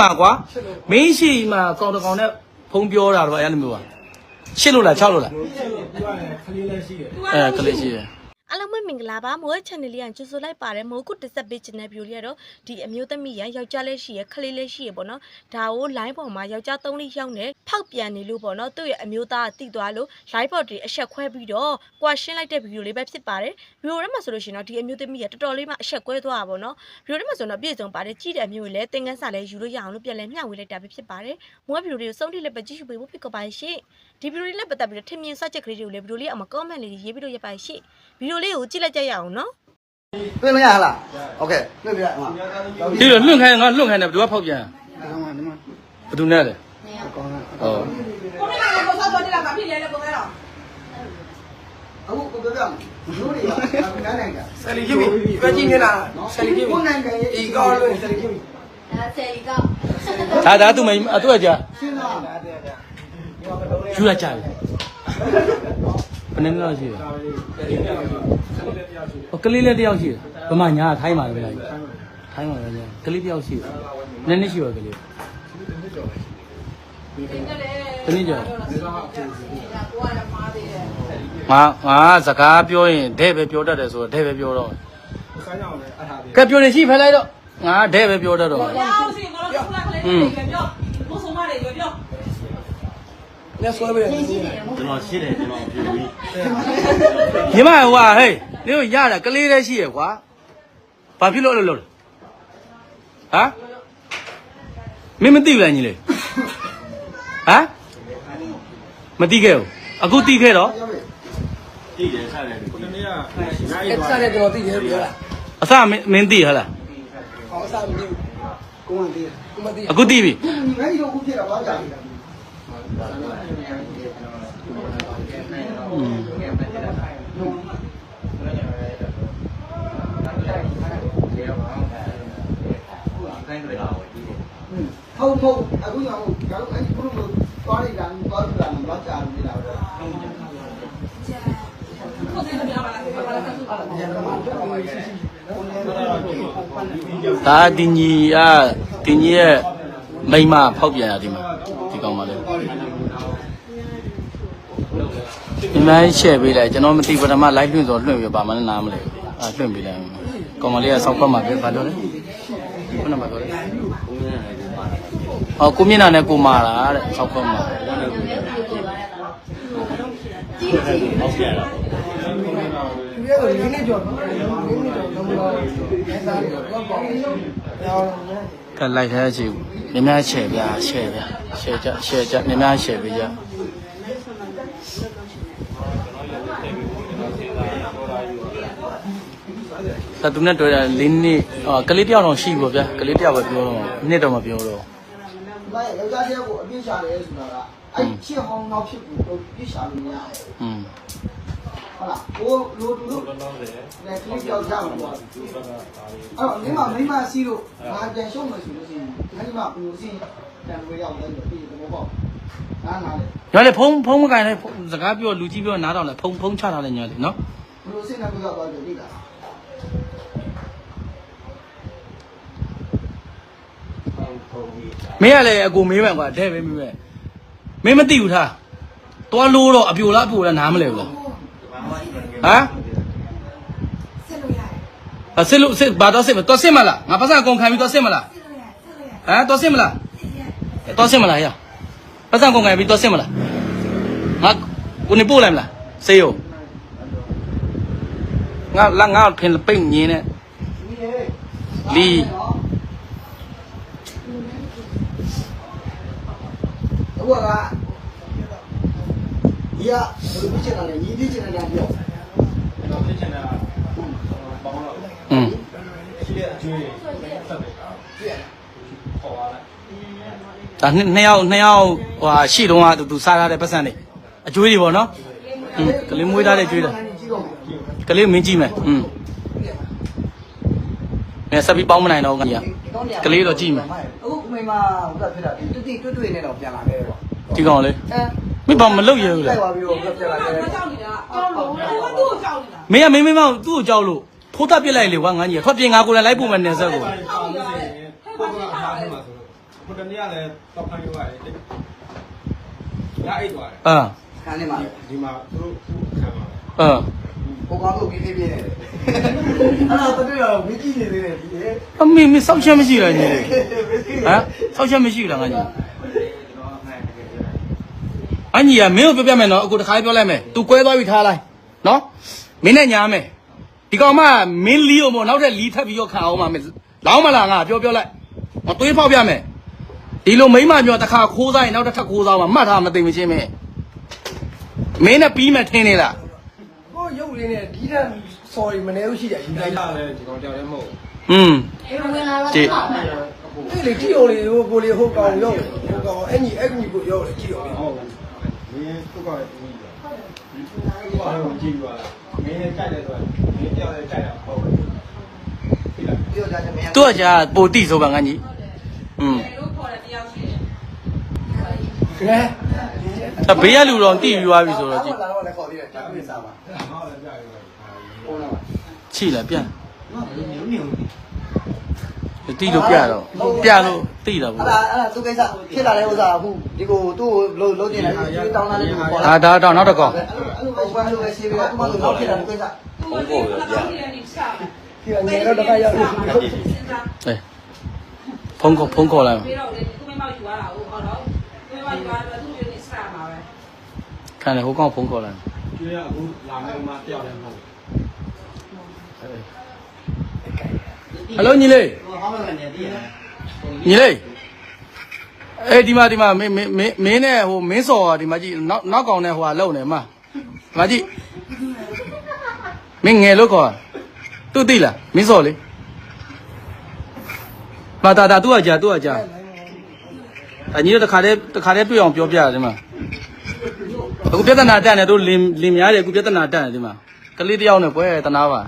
မှာကွာမင်းရှိမှာကောင်တကောင်နဲ့ဖုံးပြောတာတော့အဲ့လိုမျိုးပါရှစ်လို့လား6လို့လားပြောရတယ်ခလေးလည်းရှိတယ်အဲကလေးရှိတယ် အားလုံးပဲမင်္ဂလာပါမိုး channel လေးကကြိုဆိုလိုက်ပါတယ်မိုးကုတက်ဆက်ပေးခြင်းတဲ့ view လေးကတော့ဒီအမျိုးသမီးရယောက်ျားလေးရှိရခလေးလေးရှိရပေါ့နော်ဒါကို line ပေါ်မှာယောက်ျား၃လေးရောက်နေဖောက်ပြန်နေလို့ပေါ့နော်သူ့ရဲ့အမျိုးသားကတိသွားလို့ line ပေါ်တွေအဆက်ခွဲပြီးတော့ကွာရှင်းလိုက်တဲ့ view လေးပဲဖြစ်ပါတယ် view ထဲမှာဆိုလို့ရှိရင်တော့ဒီအမျိုးသမီးရတော်တော်လေးမှအဆက်ကွဲသွားတာပေါ့နော် view ထဲမှာဆိုတော့ပြည့်စုံပါတယ်ကြည့်တဲ့အမျိုးကြီးလည်းသင်ခန်းစာလည်းယူလို့ရအောင်လို့ပြန်လဲမျှဝေလိုက်တာပဲဖြစ်ပါတယ်မိုးက view လေးကိုစုံထိလည်းပဲကြည့်ရှုပေးဖို့ဖိတ်ခေါ်ပါတယ်ရှင့်ဒီ view လေးနဲ့ပတ်သက်ပြီးတော့ထင်မြင်စကြက်ကလေးတွေကိုလည်း view လေးအမ comment လေးရေးပြီးတော့ရပါရှင့်ဗီဒီယိုလေးကိုကြည့်လိုက်ကြရအောင်နော် တွေ့မရဟလားโอเคတွေ့ပြီလားအမ ဒီလိုလွန့်ခိုင်းငါလွန့်ခိုင်းတယ်ဘယ်သူကဖောက်ပြန် ဒီမှာဒီမှာ ဘယ်သူနဲ့လဲ ကောင်းလား ဟော ကိုမင်းကကိုစောစောတိလာမဖြစ်လဲလေကိုမဲတော့ အခုကိုပြောပြမယ်ရိုးတွေကအခုနိုင်နိုင်ကြ ဆယ်လီခင်ဗျပြကြည့်နေတာဆယ်လီခင် ကို ဗျ နိုင်ကြရဲ့ ဒီကောင်းလို့ဆယ်လီခင်ဗျ ဒါဒါသူမအတူကကြာ ရှင်းလား ယူရကြာပြီ ဘယ်နှစ်လောက်ရှိလဲဟောကလေးလေးတယောက်ရှိတယ်ဗမာညာထိုင်းပါလေထိုင်းပါလေကလေးတယောက်ရှိတယ်နည်းနည်းရှိပါကလေးတနည်းကြာကိုကလည်းမားသေးတယ်ငါငါစကားပြောရင်တဲ့ပဲပြောတတ်တယ်ဆိုတော့တဲ့ပဲပြောတော့ဆိုင်အောင်လည်းအထားတယ်ကဲပြောနေရှိဖယ်လိုက်တော့ငါတဲ့ပဲပြောတတ်တော့။ရောစီကိုတော့ ခုနကလေးတွေပြော။မိုးဆုံးမတွေပြောလက်ဆွဲပေးတယ်ကျွန်တော်ရှိတယ်ကျွန်တော်ပြေပြီညီမဟိုဟာဟေးနင်တို့ရတာကလေးတည်းရှိရကွာဘာဖြစ်လို့အဲ့လိုလုပ်လဲဟမ်မင်းမသိဘူးလားညီလေးဟမ်မသိခဲ့ဘူးအခုသိခဲ့တော့တည်တယ်ဆက်တယ်ဒီဒီနေ့ကအဲ့စားတဲ့ကျွန်တော်သိတယ်ပြောလားအစမင်းမင်းသိဟလားဟောအစားမသိဘူးကိုမသိကိုမသိအခုသိပြီဒီမဲ့ဒီတော့ခုဖြစ်တာဘာကြာလဲ ဟုတ်ဟုတ်အခုရောက်ရောက်အဲ့ဒီဘုလိုသွားလိုက်တာသွားကြတာဘာကြာလဲလား။ကိုစိတ်မပြပါလားကိုပါလားဆက်စုပါလားဒါတင်ကြီးอ่ะတင်ကြီးရဲ့မိမဖောက်ပြန်ရဒီမှာဒီကောင်ပါလေဒီမိုင်းရှယ်ပေးလိုက်ကျွန်တော်မသိပထမ live လွှင့်ဆိုလွှင့်ပြပါမလဲနားမလဲအဲလွှင့်ပေးလိုက်ကောင်မလေးကဆောက်ခွက်မှာပဲဘာလို့လဲခုနကပြောတယ် ဟောကိုမျက်နှာနဲ့ကိုမာတာတဲ့ဆောက်ခွက်မှာဟုတ်ကဲ့လားဒီရက်ကိုလေးနေကြော်နော်လေးနေကြော်တော့မလို့အဲ့ဒါလေးတော့ပေါ့ရောင်းနေကလိုက်ထားချေမြများရှယ်ပြရှယ်ပြရှယ်ကြရှယ်ကြမြများရှယ်ပေးကြသာသူနဲ့တွေ့တာ၄နှစ်အာကလေးတယောက်တော့ရှိပါဗျာကလေးတယောက်ပဲပြောတော့နှစ်တော့မပြောတော့ ဘာယောက်ျားတယောက်ကိုအပြစ်ရှာတယ်ဆိုတာကအဲ့ချစ်ဟောင်းနောက်ဖြစ်ကိုတော့ပြစ်ရှာလို့မရဘူးอืมဟုတ်လားဟိုလိုတူလို့လည်းခလစ်ကြောက်ကြမှာပေါ့အဲ့တော့မိမမိမစီးလို့ငါပြန်ရှုံးမယ်ဆိုလို့ရှိရင်မိမပူစီတန်ဝေးရောက်တယ်လို့ပြီးတယ်ပေါ့ငါငါလေညလေဖုံးဖုံးမကင်လေစကားပြောလူကြီးပြောနားတော့လေဖုံးဖုံးချထားလေညလေနော်ဘလို့စိတ်နဲ့ပြောတော့တယ်ဒီလား မင်းကလည်းအကိုမေးမှန်ကွာတဲ့ပဲမေးမှန်မင်းမသိဘူးထားသွားလို့တော့အပြိုလားအပြိုလားနားမလဲဘူးလားဟမ်အစစ်လို့စစ်ဘာတော့စစ်မတော့စစ်မလားငါပတ်စံအကုန်ခံပြီးတော့စစ်မလားဟမ်တော့စစ်မလားတော့စစ်မလားရပတ်စံအကုန်ခံပြီးတော့စစ်မလားငါကိုနေပို့လိုက်မလားစေးရောငါလာငါဖင်ပိတ်ညင်းနဲ့လီ အခုကဒီကဘလို့ပြချင်တာလဲညီပြချင်တာပြော တော့ဖြစ်ချင်တာပေါင်းတော့ อืม ရှိတဲ့အကျွေးဆက်တယ်ပြည့်ခေါ်သွားလိုက် ဒါနှစ်နှစ်ယောက်နှစ်ယောက်ဟိုဟာရှိတော့ကသူသူစားထားတဲ့ပတ်စံတွေအကျွေးတွေပေါ့နော်อืมကလေးမွေးထားတဲ့ကျွေးတယ် ကြီးတော့ ကလေးမင်းကြည့်မယ်อืมအဲဆက်ပြီးပေါင်းမနိုင်တော့ကြီးကလေးတော့ကြည့်မယ် အခု မိမဟိုကဖြစ်တာတူတူတွေ့တွေ့နဲ့တော့ပြန်လာခဲ့တော့ဒီကောင်လေးအဲမင်းဘာမလုပ်ရဘူးလိုလားက်သွားပြီးတော့ပြန်လာခဲ့။ကြောက်နေတာ။ကြောက်လို့ကိုကသူ့ကိုကြောက်နေတာမင်းကမင်းမင်းမသူ့ကိုကြောက်လို့ဖိုးတပ်ပြစ်လိုက်လေကွာငန်းကြီးထွက်ပြင်ငါကိုယ်တိုင်လိုက်ပို့မယ်နေဆက်ကိုပေါင်းလို့ရှိရင်ကိုကအထားထဲမှာဆိုဟိုတနေ့ကလည်းတော့ဖိုင်ရွာတယ်ရအိတ်သွားတယ်အာခန်းနေမှာဒီမှာသူတို့ခံပါမယ်အာ ဟိုကောင်တို့ပြင်းပြင်းနေတယ်အဲ့တော့တကယ်တော့ဝီကြည့်နေသေးတယ်ဒီအမေမစောက်ချက်မရှိလားညီလေးဟမ်စောက်ချက်မရှိလားငါညီအညီကမင်းကိုပြောပြမယ်နော်အခုတစ်ခါပြောလိုက်မယ် तू ကွဲသွားပြီထားလိုက်နော်မင်းနဲ့ညာမယ်ဒီကောင်မမင်းလီကိုမို့နောက်ထပ်လီထပ်ပြီးတော့ခံအောင်ပါမယ်လောင်းမလားငါပြောပြောလိုက်မသွေးဖောက်ပြမယ်ဒီလိုမိမပြောတစ်ခါခိုးစားရင်နောက်တစ်ထပ်ခိုးစားမှာမှတ်ထားမသိမချင်းမင်းမင်းနဲ့ပြီးမှထင်းနေလားဟို ရုပ်လေးနဲ့ဒီတန်း sorry မနေဘူးရှိတယ်ယူ ဒီ လိုက် တိုင်း တာ လာတယ်ဒီကောင်ကြောက်တယ်မဟုတ် อืมကြည့် အဲ့လေတီအိုလေးဟိုကိုလေးဟိုကောင်ရောက်ဟိုကောင်အဲ့ညီအဲ့ညီကိုရောက်လေတီအိုလေး ဟုတ်မင်းသူကလည်းပြီးတယ်ဒီသူကတော့ကြည့်ပါလားမင်းနဲ့ကြိုက်တယ်ဆိုရင်မင်းကြောက်တယ်ကြိုက်တာဟုတ်ပြီလား ပြောကြတယ်မင်း သူကကြာပိုတိဆိုပါငါညီอืม တို့ခေါ်တဲ့တရားရှိတယ် ကဲ အဘေးကလူတော်တိပြီးသွားပြီဆိုတော့ကြည့် လာတော့လည်းခေါ်ပြီးတယ်ဒါပြစားပါ ချိလာပြန်တိလို့ပြတော့ပြလို့တိတာအဲ့ဘူးဒါအဲ့ဒါသူကိစ္စဖြစ်လာတဲ့ဥစ္စာအခုဒီကိုသူ့ကိုလုံးလုံးတင်လိုက်ဒီတောင်းလာတဲ့ကိုခေါ်လာဒါဒါတော့နောက်တစ်ကောင်အဲ့လိုအဲ့လိုပဲဘာလို့ပဲရှိပြီးတော့သူ့မလို့ဖြစ်လာတဲ့ကိစ္စသူ့ကိုယ်ကလည်းဒီနေ့စတာဒီကငယ်တော့တခါရောက်လို့စဉ်းစားအေးဖုန်းခေါ်ဖုန်းခေါ်လိုက်ပြီးတော့လေသူမမောက်ယူလာတာဟုတ်တော့သူမမောက်ယူလာတော့သူ့ရဲ့စတာမှာပဲခံတယ်ဟိုကောင်ဖုန်းခေါ်လိုက်ကျွေးရအခုလာမယ်မှာတယောက်လည်းမဟုတ် ဟယ်လိုညီလေးညီလေးအေးဒီမှာဒီမှာမင်းမင်းမင်းနဲ့ဟိုမင်းစော်ဒီမှာကြည့်နောက်နောက်ကောင်နဲ့ဟိုဟာလုံနေမှာဒီမှာကြည့်မင်းငယ်လို့ခေါ်သူသိလားမင်းစော်လေမာတာတာသူကကြာသူကကြာအညီတို့တခါတည်းတခါတည်းတွေ့အောင်ပြောပြရတယ်မှာအခုပြဿနာတက်နေတို့လင်လင်များတယ်အခုပြဿနာတက်နေဒီမှာကလေးတယောက်နဲ့ပွဲတနာပါ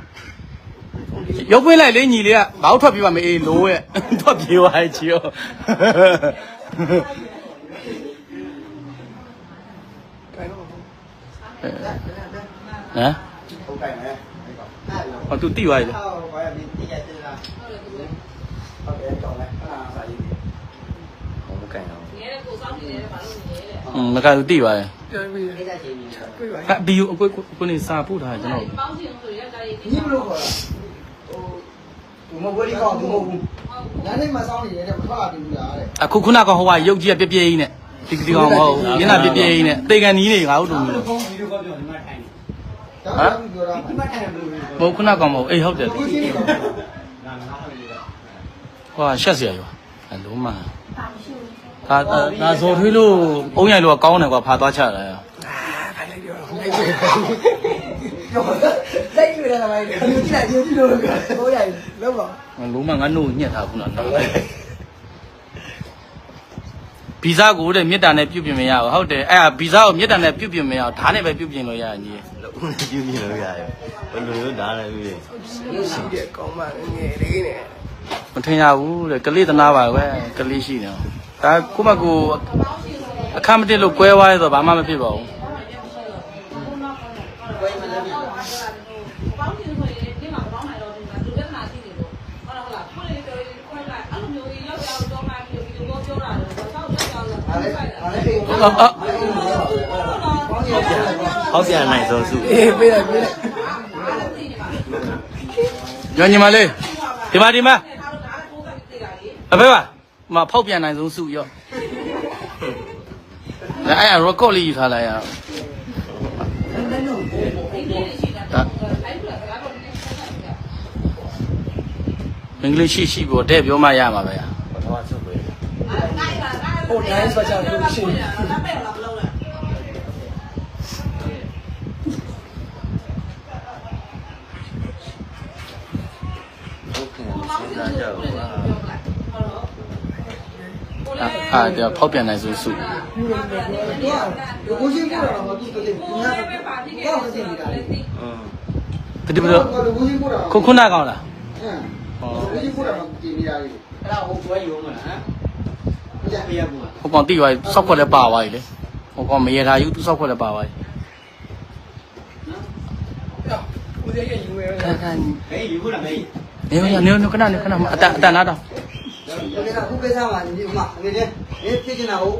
ရုပ်ပွင့်လိုက်လေညီလေးကဘာလို့ထွက်ပြေးပါမအေးလို့ရဲ့ထွက်ပြေးသွားရဲ့ချီရောဟမ်ဟုတ်ကဲ့မယ်ဟောသူတိသွားပြီလေဟောဘာလဲဒီရတဲ့လားဟုတ်ကဲ့ကြောင်းလိုက်အဲ့ဒါစာရေးငယ်တဲ့ကိုစောင်းနေတယ်ဘာလို့နေလဲอืมမကသူတိသွားရဲ့ပြန်ပြီးကိစ္စချင်းကြီးတွေ့ပါအဘီကိုအကိုကိုနေစာပို့ထားကျွန်တော်ပေါင်းချင်ဆိုရကြရည်ညီဘလို့ခေါ်တာ ဟိုဒီမဝေးကောင်းဒီမဟုတ်ဘူးနားနေမှာစောင်းနေတယ်မထွက်ဘူးလားတဲ့ အခုခုနကဟိုကရုပ်ကြီးကပြပြကြီးနဲ့ဒီဒီကောင်မဟုတ်ဘူးမျက်နှာပြပြကြီးနဲ့တေကန်နီးနေငါတို့တူမျိုးလို့ ဖုန်းဗီဒီယိုကောပြောဒီမှာထိုင်နေ ဒါမှမပြောတာဒီမှာထိုင်တယ်ဘယ်လိုလဲ မဟုတ်ခုနကောင်မဟုတ်အေးဟုတ်တယ် ကိုချင်းနေတော့ နာနာဟောနေတာ ဟိုကရှက်เสียရောအလုံးမဟာဒါဇော်ထွေးလို့အုံးရိုင်လို့ကောင်းတယ်ကွာဖာသွားချတာ ဖိုင်လိုက်ပြောတော့လိုက်ပြီးလိုက် ပြီးရတာမိုင်းဒီကြည့်လိုက်ဒီကြည့်လို့ဟိုရိုင်လောက်ပါလုံးမငါနှုတ်ညက်ထားခုနနော်ဗီဇကိုတဲ့မြစ်တာနဲ့ပြုတ်ပြင်မရဘူးဟုတ်တယ်အဲ့ဒါဗီဇကိုမြစ်တာနဲ့ပြုတ်ပြင်မရအောင်ဓာတ်နဲ့ပဲပြုတ်ပြင်လို့ရရင်ကြီးပြုပြလို့ရတယ်ဘယ်လိုလဲဒါလည်းပြည့်ရှိတဲ့ကောင်းမငယ်လေးနဲ့မထင်ရဘူးတဲ့ကလေးသနာပါပဲကလေးရှိနေဒါကိုမကိုအခမ်းမတက်လို့ကွဲသွားရဲဆိုဘာမှမဖြစ်ပါဘူး ပေါင်းချင်ဆိုရင်ဒီမှာပေါင်းနိုင်တော့ဒီမှာလူပြဿနာရှိနေလို့ဟုတ်လားဟုတ်လားကိုလေးပြောရင်ခွဲလိုက်အဲ့လိုမျိုးကြီးရောက်ရောက်တော့မှပြီးဒီလိုပြောတာတော့တော့ကြောက်ကြောက်လာဒါလည်းဒါလည်းအိမ်အော်အော်ဟောက်ပြန်နိုင်ဆုံးစုအေးပေးလိုက်ပေးလိုက်ညညီမလေးဒီမှာဒီမှာအဖေပါမဖောက်ပြန်နိုင်ဆုံးစုရောအဲ့အဲ့ record လေးယူထားလိုက်ရအောင် ဒါအင်္ဂလိပ်ရှိရှိပေါ်တဲ့ပြောမှရမှာပဲပထမစုပဲဟိုတိုင်းဆိုချာလို့ရှိရင်ဟုတ်ကဲ့စဉ်းစားကြပါအာဒါဖောက်ပြန်နိုင်ဆုံးစုတော့ကိုချင်းပို့တာတော့မပြီးသေးဘူးညာတော့သိနေတာလေอืมတတိပတော့ကိုချင်းပို့တာခုခုနကောင်လား ဟမ်ကိုချင်းပို့တာတော့ပြင်နေတာလေအဲ့ဒါဟိုပွဲရုံးမလားဟမ်ဟုတ်ကြပြရဘူးဟိုကောင်တိသွားပြီစောက်ခွက်လည်းပါသွားပြီလေဟိုကောင်မရထားယူသူစောက်ခွက်လည်းပါသွားပြီဦးဇေးရဲ့ယူရဲခါခါဟေးယူခုလားမေးနေနေနေခဏနေခဏအတန်အတန်နာတော့ရဒီကခုကိစ္စမှာညီမငယ်ချင်းဒီဖြစ်ချင်တာကို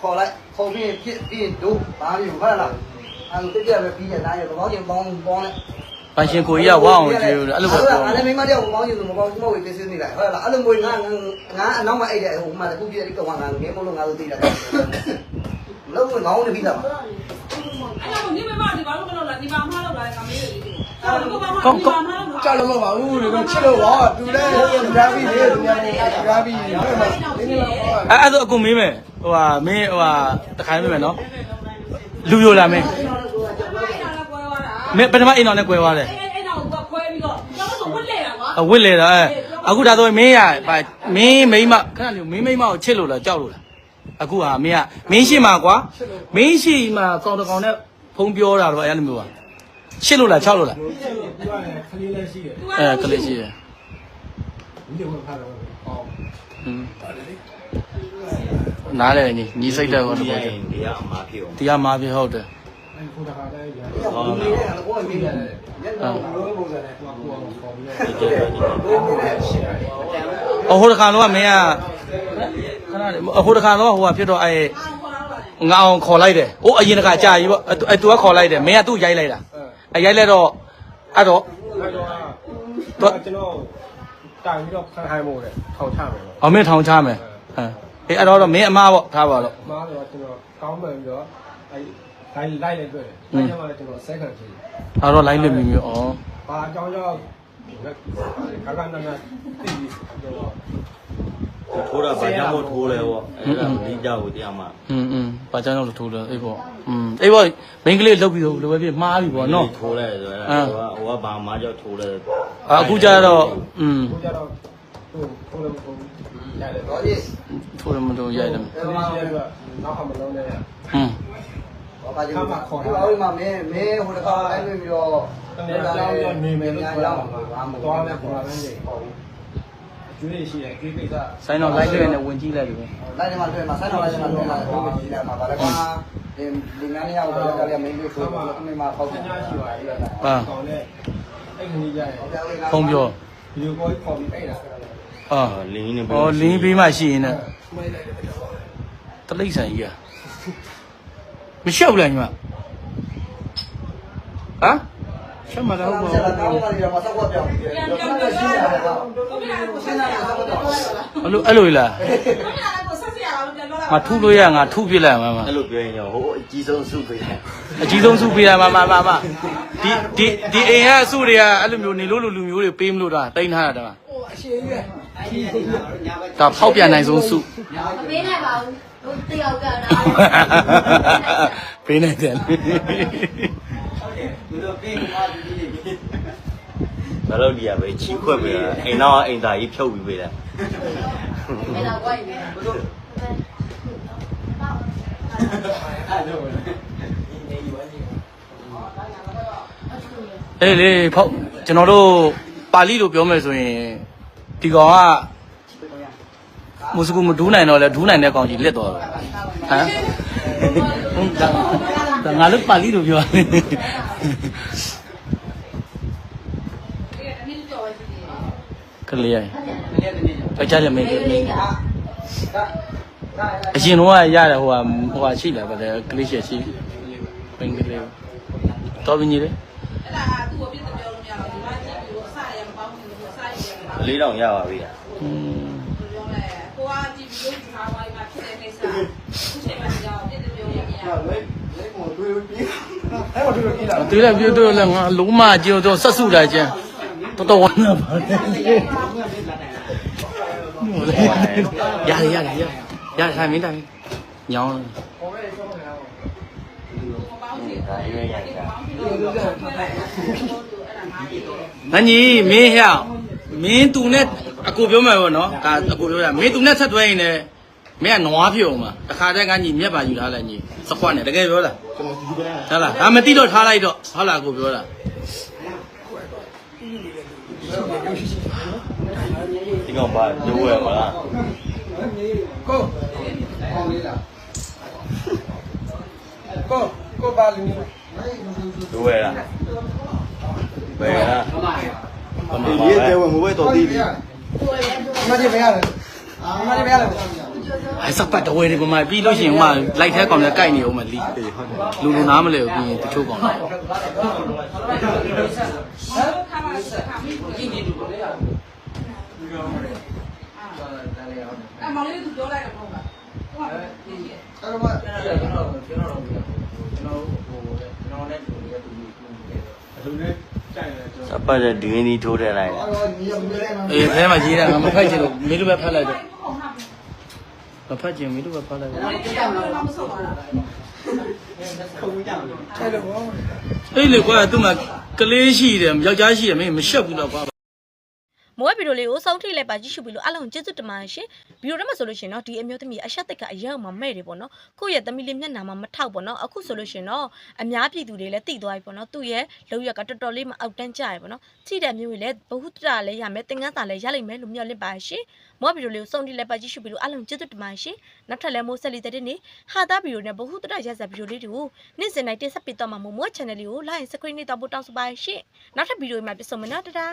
ခေါ်လိုက်ခေါ်ပြီးဖြစ်ပြီးတို့ဘာလို့ဟုတ်လားအဲ့လိုပြပြပဲပြီးတဲ့တိုင်းတော့ချင်းပေါင်းပေါင်း နဲ့။ဘာရှင်ကိုကြီးကဝါအောင်ကြည့်လို့အဲ့လိုပဲဟုတ်ပြောလားအဲ့ဒါမိမတယောက်ပေါင်းချင်လို့မပေါင်းဘူးမဟုတ်ဘူးသိစင်းနေလိုက်ဟုတ်လားအဲ့လိုမျိုးငါငါအနောက်မှာအိတ်တဲ့ဟိုမှာတခုပြတဲ့ကောင်ကငါငယ်မလို့ငါတို့သိတာလုံးဝငောင်းနေပြီလားအဲ့တော့ဒီမမဒီဘာလို့မလုပ်လဲဒီဘာမှလုပ်လာငါမေးတယ်ဒီအဲ့တော့ဘာမှဒီဘာမှလုပ်ကြောက်လို့မပါဘူးဒီကချစ်လို့ပါတူလဲဓာပြီးလေသူများဓာပြီးဘယ်မှာနင်းနေလား။အဲ့အဲ့ဒါအကုန်မေးမယ်။ဟိုဟာမင်းဟိုဟာတခါမေးမယ်နော်။လူပြိုလာမင်းအဲ့ဒါလည်းကွဲသွားတာ။ မင်းပထမအိမ်တော်နဲ့ကွဲသွားတယ်အဲ့အဲ့တော့ကခွဲပြီးတော့ကျွန်တော်ဆိုဝတ်လဲတာကွာ။အဝစ်လေတော့အဲအခုဒါဆိုမင်းရဗာမင်းမိမခဏလေးမင်းမိမကိုချစ်လို့လားကြောက်လို့လား။အခုဟာမင်းကမင်းရှိမှာကွာ။မင်းရှိမှာကောင်တကောင်နဲ့ဖုံးပြောတာတော့အဲ့လိုမျိုးပါ။ချစ်လို့လားချောက်လို့လားပြောရတယ်ခလေးလည်းရှိတယ်။အဲကလေးရှိတယ်ဒီလိုဝင်ဖတ်တော့ဟော။ဟင်းနားလေညီညီစိတ်တဲ့ဟိုတဒီဘောရင်တရားအမှားဖြစ်အောင်တရားမှာပြဟုတ်တယ် အဲ့ခုတခါတည်းရဟောနေတဲ့ကောမင်းတယ်ညနေဘယ်လိုပုံစံနဲ့ကိုကိုအောင်ခေါ်ပြီးဒီကျတော့ဒီ။အဟိုတခါတော့မင်းကခဏလေးအဟိုတခါတော့ဟိုကဖြစ်တော့အဲငါအောင်ခေါ်လိုက်တယ်။အိုးအရင်တခါကြာကြီးပေါ့။အဲသူကခေါ်လိုက်တယ်။မင်းကသူ့ရိုက်လိုက်တာ။အဲရိုက်လိုက်တော့အဲ့တော့အဲ့တော့ကျွန်တော်တိုင်ပြီးတော့ဖန်ခိုင်းမို့တယ်ထောင်ချမယ်ပေါ့အမင်းထောင်ချမယ်။ဟမ်။အေးအဲ့တော့မင်းအမားပေါ့ထားပါတော့မားတော့ကျွန်တော်ကောင်းမှန်ပြီးတော့အဲ့ လိုက်လိုက်လည်းတွေ့တယ်အဲ့ကျမှလည်းကျွန်တော်ဆက်ခံကြည့် ။အဲ့တော့လိုင်းလွတ်မိမျိုး။ဩ ဘာအကြောင်းကြောင့်ခါကနနတိပြီးတော့ ထိုးတာဘာကြောင့်မို့ထိုးလဲပေါ့အဲ့ဒါဒီကြောက်ကိုတရားမှာ ။อืมอืมဘာကြောင့်လို့ထိုးလဲအေးပေါ့။อืมအေးပေါ့မိန်းကလေးလုတ်ပြီးတော့လိုပဲဖြစ်မှားပြီပေါ့နော် ထိုးလဲဆိုတော့ဟိုကဟိုကဘာမှကြောက်ထိုးလဲ ။အခုကျတော့อืม ကိုကြတော့ဟိုထိုးလို့ကိုရတယ် တော့ တော့ ဒီ ထိုးရမလို့ရိုက်တယ် ဒီနေ့ကနောက်အမလုံးနဲ့ ။อืม ဘာပါကြောင့်ခေါ်တာအော်မမင်းမင်းဟိုတခါအဲ့လိုပြီးတော့တနေ့ကြောင်းရောနေမယ်လို့ညာပြောရောက်တာဘာမှမသွားသွားမယ်ဘူးခေါ်လာတယ်ပေါ့ကျွေးရရှိတယ်ကိကိစ္စဆိုင်တော့လိုက်လွတ်နေဝင်ကြည့်လိုက်ပြီပဲလိုက်တယ်မှာတွေ့မှာဆက်တော့လိုက်တယ်မှာတွေ့မှာဟိုကြည့်လိုက်မှာဗါလည်းကွာဒီဒီငန်းလေးရောက်တော့ကြလည်းမင်းတို့ဆိုတော့အမေမှာပေါက်တယ်ညာရှိပါရဲ့ကောင်းတဲ့အဲ့ခဏကြီးရရဲ့ဖုံးပြောဗီဒီယိုကောခေါ်ပြီးအဲ့ဒါအာလင်းနေ။အော်လင်းပေးမှရှိရင်လည်းတလိမ့်ဆန်ကြီးอ่ะ မရှောက်လားညီမဟမ်ရှောက်မလားတော့ဟုတ်ဘာပါလဲဘူးတော့ဘာလဲမဆောက်တော့ပြောင်းတယ်ပြန်တော့ပြန်ဆက်ပြန်ရှိပြန်တာတော့ကိုပြရတယ်ကိုဆက်ရအောင်ပြန်ပြောလိုက်တော့လားအဲ့လိုအဲ့လိုလားကိုပြရတယ်ကိုဆက်ရအောင်ပြန်ပြောလိုက်ငါထုလို့ရငါထုပြလိုက်မှာမအဲ့လိုပြောရင်ရောဟိုအကြီးဆုံးစုပေးတယ်အကြီးဆုံးစုပေးရမှာမမမဒီဒီဒီအိမ်ကအစုတွေကအဲ့လိုမျိုးနေလို့လူလူမျိုးတွေပေးမလို့တာတိန်းထားတာတမအရှိကြီးပဲဒါဖောက်ပြန်နိုင်ဆုံးစုမပေးနိုင်ပါဘူး တို့တယောက်ကတာပေးနိုင်တယ်ဒီလိုပြီးမှဒီဒီဘာလို့ဒီရပဲချီခွက်ပေးတာအိမ်တော့အိမ်သားကြီးဖြုတ်ပြီးပေးတာအဲ့တော့ဝိုင်းနေအေးလေဖောက်ကျွန်တော်တို့ပါဠိလိုပြောမယ်ဆိုရင်ဒီကောင်က မုစကူမဒူးနိုင်တော့လဲဒူးနိုင်တဲ့ကောင်ကြီးလက်တော်တယ်ဟမ်ဟုတ်ဒါဒါငါတို့ပါဠိလိုပြောတယ်ဒီအနည်းကြော်ပဲရှိသေးတယ်ကလေးရိုင်းဖိုက်ချလည်းမင်းကြီးလေးကအရင်တော့ရတယ်ဟိုဟာဟိုဟာရှိလားဗလဲကလေးရှိရှိမင်းကလေးတော်ပြီညီလေအဲ့ဒါကသူ့ကိုပြစ်ပြောလို့မရဘူးဒီမှာကြည့်ပြီးတော့အစရမပေါင်းဘူးလို့အစရရမှာလေးတောင်ရပါပြီอืม ပြောလဲကိုကကြည့်ပြီးလို့ထားဝိုင်းမှာဖြစ်တဲ့ကိစ္စ အခုချိန်မှကြောက်ပြစ်ပြောရမရဘူးလေးလေးကိုတွေ့ပြီးအဲ့မှာတွေ့လို့ကြည့်လာတေးလိုက်ပြတော့လည်းငါလုံးမကြည့်တော့ဆက်စုတာကျန်တော်တော်ဝမ်းသာပါတယ်ရတယ်ရတယ်ရရထိုင်မင်းတိုင်ညောင်းမပေါင်းစီဒါရွေးရိုက်တာငန်းကြီးမင်းဟျောက်မင်းသူနဲ့အကူပြောမယ်ပေါ့နော်ဒါအကူပြောရမင်းသူနဲ့ဆက်သွဲရင်လည်း မင်းကနွားဖြစ်အောင်ပါတခါတည်းကကြီးမြက်ပါယူထားလိုက်ကြီးစခွက်နဲ့တကယ်ပြောလားဟုတ်လားဒါမသိတော့ထားလိုက်တော့ဟုတ်လားအကူပြောတာဒီကောင်ပါရိုးရမလားကိုဟောင်းလေးလားကိုကိုပါလူမျိုးရိုးရလားဘယ်လားဒီရဲ့တဲဝင်မဝဲတော်သေးတယ်မကြည့်မရတယ်အအာမလေးပဲရတယ် အဲစပတ်တဝဲနေပမာပြီးလို့ရှိရင်ဥမာလိုက်ထဲကောင်လည်းကြိုက်နေအောင်မလီလူလူနားမလဲဘူးပြီးရင်တချို့ကောင်ခါမှခါမိကိုကြည့်နေလို့လေအဲ့မောင်လေးကပြောလိုက်တော့မဟုတ်လားဟုတ်ပါဘူးအဲ့တော့မှလူနဲ့ကြိုက်တယ်ကျွန်စပတ်တဲ့ဒီင်းဒီထိုးထည့်လိုက်အဲ့တော့ညီရမလဲနော်အေးအဲမှာရေးတာငါမဖတ်ချင်လို့မင်းတို့ပဲဖတ်လိုက်တော့ မဖတ်ချင်မင်းတို့ပဲဖတ်လိုက်တော့မကြောက်တော့မဆောက်ပါဘူးခုံကြတယ်အဲ့လိုပေါ့အေးလေကွာသူ့မှာကလေးရှိတယ်ယောက်ျားရှိတယ်မင်းမရှက်ဘူးတော့ကွာမိုးဗီဒီယိုလေးကိုစောင့်ထိလိုက်ပါကြည့်ရှုပြီးလို့အားလုံးကျေးဇူးတင်ပါတယ်ရှင်ဗီဒီယိုထဲမှာဆိုလို့ရှိရင်တော့ဒီအမျိုးသမီးအဆက်တက်ကအရောက်မှမဲ့တယ်ပေါ့နော်ကိုယ့်ရဲ့သမီးလေးမျက်နှာမှာမထောက်ပေါ့နော်အခုဆိုလို့ရှိရင်တော့အများပြည်သူတွေလည်းသိသွားပြီပေါ့နော်သူ့ရဲ့လောက်ရကတော်တော်လေးမအောက်တန်းကြရပေါ့နော်ချိတဲ့မျိုးတွေလည်းဘဟုတရလည်းရမယ်သင်္ကန်းစာလည်းရလိမ့်မယ်လို့မျှော်လင့်ပါရှင် မိုးဗီဒီယိုလေးကိုစောင့်ထိလိုက်ပါကြည့်ရှုပြီးလို့အားလုံးကျေးဇူးတင်ပါတယ်ရှင်နောက်ထပ်လည်းမိုးဆက်လီတဲ့နေ့ဟာတာဗီဒီယိုနဲ့ဘဟုတရရက်ဆက်ဗီဒီယိုလေးတွေကိုနေ့စဉ်တိုင်းတင်ဆက်ပေးတော့မှာမို့မိုး channel လေးကို like and subscribe နေတော့ပို့တောင်းဆိုပါရှင်နောက်ထပ်ဗီဒီယိုမှာပြန်ဆုံမယ်နော်တဒါ